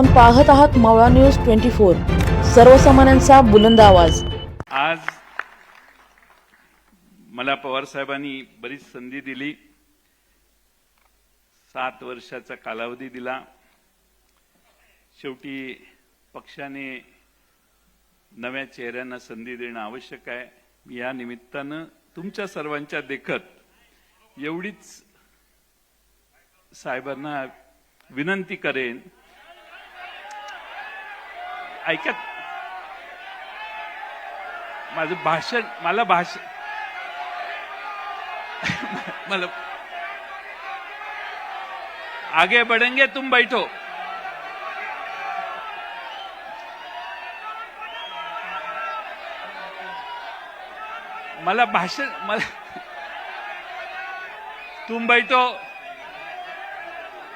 आपण पाहत आहात मावळा न्यूज ट्वेंटी फोर. सर्वसामान्यांचा बुलंद आवाज. आज मला पवार साहेबांनी बरीच संधी दिली. सात वर्षाचा कालावधी दिला. शेवटी पक्षाने नव्या चेहऱ्यांना संधी देणं आवश्यक आहे. मी या निमित्तानं तुमच्या सर्वांच्या देखत एवढीच साहेबांना विनंती करेन ऐका. माझं भाषण मला भाषण मला आगे बढ़ेंगे तुम बैठो. मला भाषण मला तुम बैठो.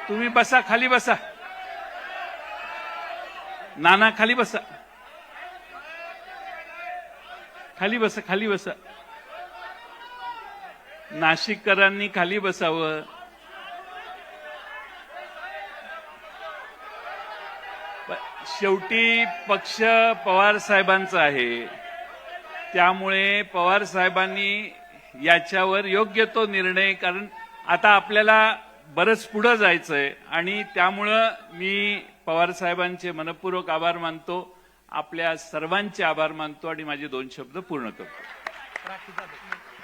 तुम्ही बसा खाली बसा. नाना खाली बसा. खाली बसा खाली बसा. नाशिककरांनी खाली बसावं. शेवटी पक्ष पवार साहेबांचा आहे. त्यामुळे पवार साहेबांनी याच्यावर योग्य तो निर्णय कारण आता आपल्याला बरंच पुढं जायचंय. आणि त्यामुळं मी पवार साहेबांचे मनपूर्वक आभार मानतो आपल्या सर्वांचे आभार मानतो आणि माझे दोन शब्द पूर्ण करतो.